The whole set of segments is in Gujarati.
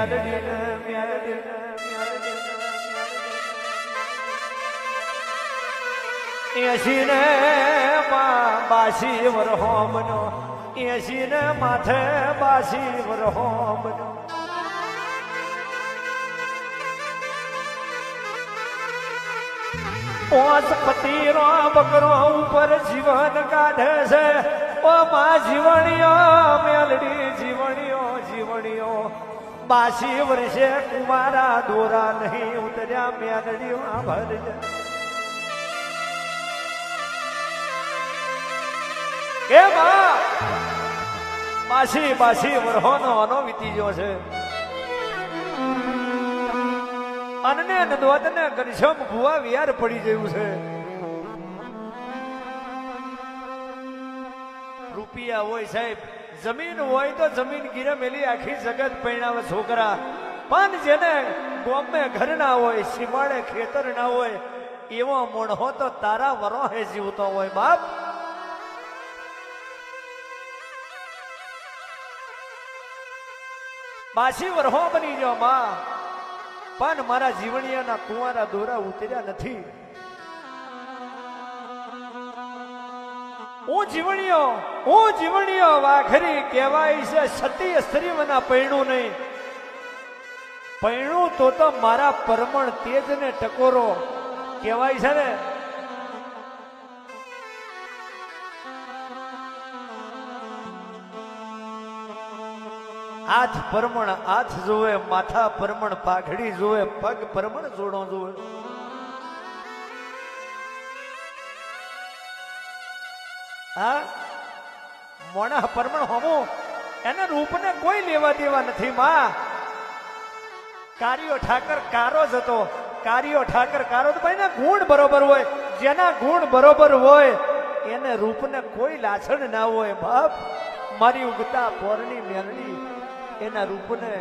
મ્યાલડી ને મ્યાલડી ને મ્યાલડી એસી બાસી વરહોમનો એસી ને માથે બાસી વરહોમનો પાંચ પતિનો બકરો ઉપર જીવન કાઢે છે ઓ માં જીવણીઓ, મેલડી જીવણીઓ જીવણીઓ. બાસી વર્ષે કુમારા દોરા નહીં ઉતર્યા મેલડી ભરજે કે માં! બાસી બાસી વરહોનો અનો વીતી ગયો છે. અનને નદવતને ઘનશ્યામ ભુવા વિયાર પડી ગયું છે. રૂપિયા હોય સાહેબ જમીન હોય તો જમીન ગીરે મેલી આખી જગત પૈણાવે છોકરા. પણ જેને ગોમે ઘર ના હોય, સીમાડે ખેતર ના હોય, એવો મોણહો તો તારા વરોહે જીવતો હોય, બાપ. પાછી વરહો બની ગયો માં. પણ મારા જીવણીયાના કુંવારા દોરા ઉતર્યા નથી. હું જીવણીયો હું જીવણીયો, વાઘરી કહેવાય છે સતી સ્ત્રીઓના પૈણું નહીં. પૈણું તો તો મારા પરમણ તેજને ટકોરો કહેવાય છે ને. હાથ પરમણ હાથ જોવે, માથા પરમણ પાઘડી જોવે, પગ પરમણ જોડો જોવે. હા? મોણા પરમણ હોમો, એના રૂપને કોઈ લેવા દેવા નથી, માં. કાર્યો ઠાકર કારો જ હતો. કાર્યો ઠાકર કારો તો ભાઈ ગુણ બરોબર હોય. જેના ગુણ બરોબર હોય, એને રૂપને કોઈ લાછણ ના હોય, બાપ. મારી ઉગતા પોરની મેરણી એના રૂપને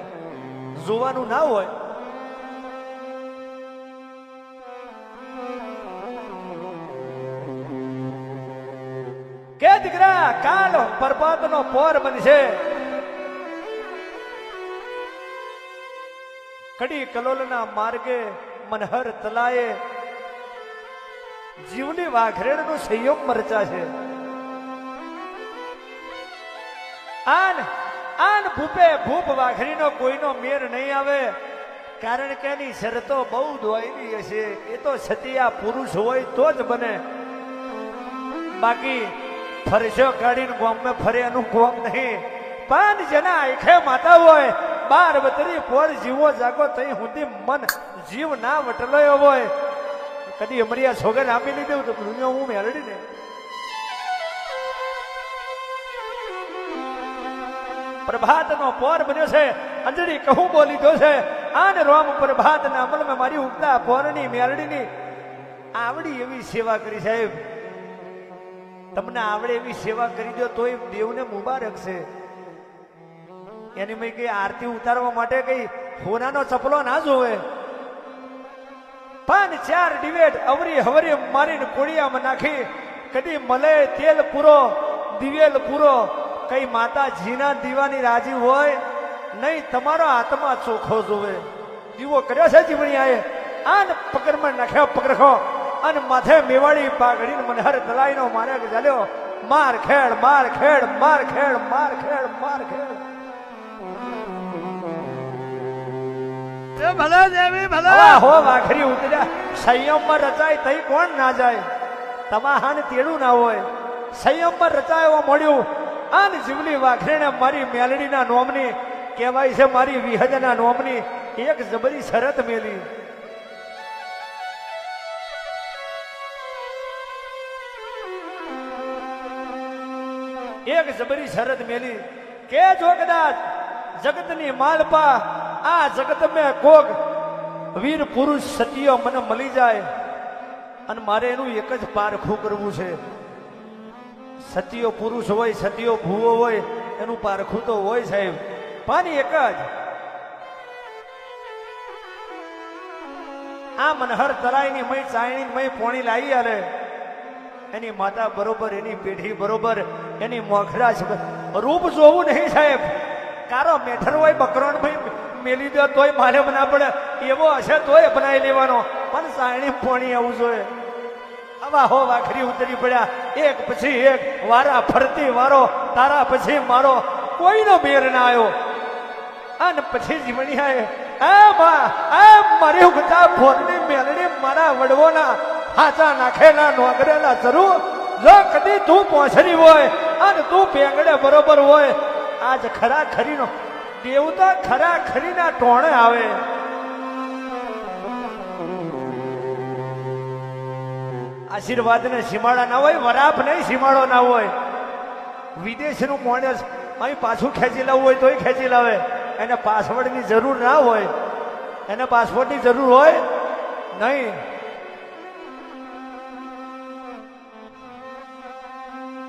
જોવાનું ના હોય. કે દીકરા, કાલ પર્વતનો પોર બનશે કડી કલોલના માર્ગે મનહર તલાએ જીવની વાઘરેડનો સંયોગ મરચા છે. આન આન ભૂપે ભૂપ વાઘરીનો કોઈનો મેર નહીં આવે, કારણ કે એની શરતો બહુ દોયલી હશે. એ તો સતિયા પુરુષ હોય તો જ બને. બાકી ફરશો કાઢીને ગોમમાં ફરે એનું ગોમ નહીં. પણ જેના આંખે માતા હોય, બાર બતરી પોર જીવો જાગો તઈ સુધી મન જીવ ના વટલોયો હોય. કદી અમરિયા છોગર આપી લીધું તો દુનિયા હું મેળડી ને. પ્રભાતનો પોર બન્યો છે, અંજળી કહું બોલી દો છે, આને રોમ પ્રભાતના અમલમાં મારી ઉગતા પોરની મેરડીની આવડી એવી સેવા કરી સાહેબ. તમને આવડે એવી સેવા કરી દો એ દેવને મુબારક છે. એની મેં કઈ આરતી ઉતારવા માટે કઈ હોનાનો ચપલો ના જોવે. પાંચ ચાર ડિવેટ અવરી હવરી મારીને કોળિયામાં નાખી. કદી મલે તેલ પૂરો, દિવેલ પૂરો. કઈ માતાજીના દીવાની રાજી હોય, નહીં તમારો આત્મા ચોખ્ખો જોવે. દીવો કર્યો છે જીવણીયાએ? આને પકડમાં નાખ્યો, પકડખો. અને માથે મેવાડી પાઘડીને મનહર તલાઈનો મારે ચાલ્યો. માર ખેડ માર ખેડ માર ખેડ માર ખેડ માર ખેડ. એ ભલે દેવી ભલે. હો વાઘરી ઉતર્યા. સંયમમાં રચાય તઈ કોણ ના જાય? તમાહાન તેડું ના હોય. સંયમમાં રચાયો મળ્યું. આન જીવલી વાઘરીને મારી મેલડીના નોમની કહેવાય છે મારી વિહજના નોમની. એક જબરી શરત મેલી. એક જબરી શરત મેલી કે જો કદાચ જગતની માલપા આ જગત મેં કોક વીર પુરુષ સતીઓ મને મળી જાય અને મારે એનું એક જ પારખું કરવું છે. સતીઓ પુરુષ હોય, સતીઓ ભૂવો હોય, એનું પારખું તો હોય સાહેબ, પણ એક જ. આ મનહર તરાઈની મય ચાયણી મય પોણી લાવી આલે. એની માતા બરોબર, એની પેઢી બરોબર, એની મોખરા રૂપ જોવું નહીં સાહેબ. કારો મેઠર હોય બકરોણ ભાઈ મેલી દો તોય મારે ના પડે. એવો હશે તોય બનાવી લેવાનો. પણ સાયણી પોણી આવું જોઈએ. આવા હો વાખરી ઉતરી પડ્યા. એક પછી એક, વારા ફરતી વારો, તારા પછી મારો. કોઈનો મેર ના આવ્યો અને પછી બા, એ મારી ઉગતા ભોરની મેલડી મારા વડવોના. હાચા નાખેલા નોગરેલા જરૂર. જો કદી તું પોછરી હોય અને તું પેંગડે બરોબર હોય. આજ ખરા ખરીનો દેવતા ખરા ખરીના ટોણે આવે. આશીર્વાદ ને સીમાડા ના હોય વરાપ નહીં સીમાડો ના હોય. વિદેશનું માણસ અહીં પાછું ખેંચી લાવવું હોય તોય ખેંચી લાવે. એને પાસવર્ડની જરૂર ના હોય. એને પાસવર્ડની જરૂર હોય નહીં.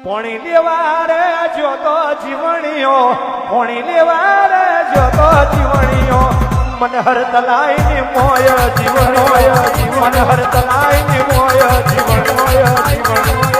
પોણી લેવા રે જોતો જીવણીઓ, પોણી લેવા રે જોતો જીવણીઓ. મનહર તલાઈ ની મોય જીવણોય મનહર તલાઈ ની મોય જીવણોય જીવણોય પોણી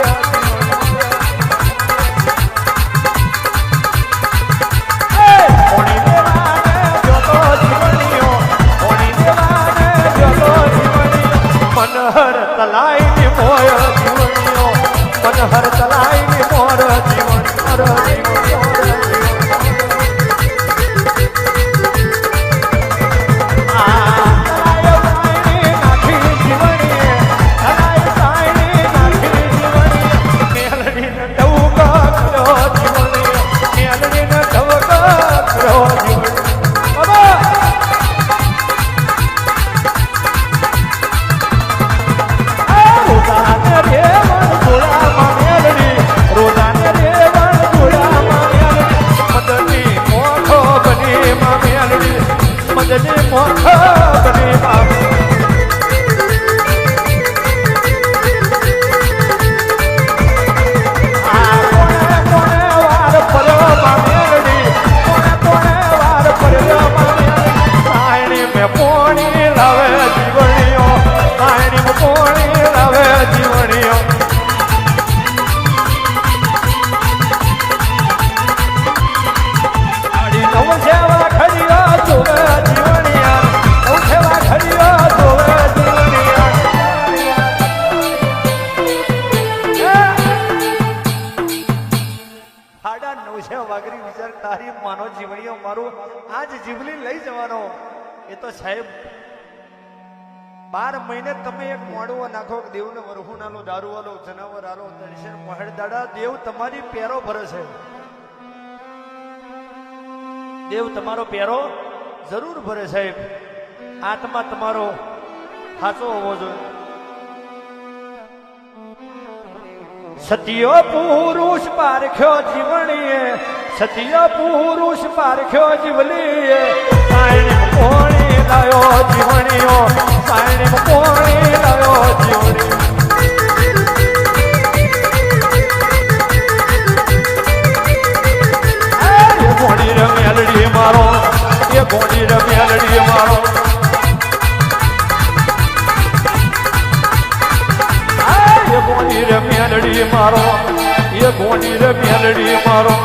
જીવણીયા વાઘરી વિચાર, તારી માનો જીવણીઓ મારું આજ જીવલી લઈ જવાનો. એ તો સાહેબ, બાર મહિને તમે એક મોડવો નાખો દેવને વરહુ નાલો દારૂ વાલો જનાવર આલો દર્શન મહેડ દાડા દેવ તમારી પેરો ભરે છે. દેવ તમારો પેરો જરૂર ભરે સાહેબ. આત્મા તમારો સાચો હોવો જોઈએ. સત્ય પુરુષ પારખ્યો જીવણીએ સત્ય પુરુષ પારખ્યો જીવલીએ. મારો એ ગોડી રે મેલડી મારો.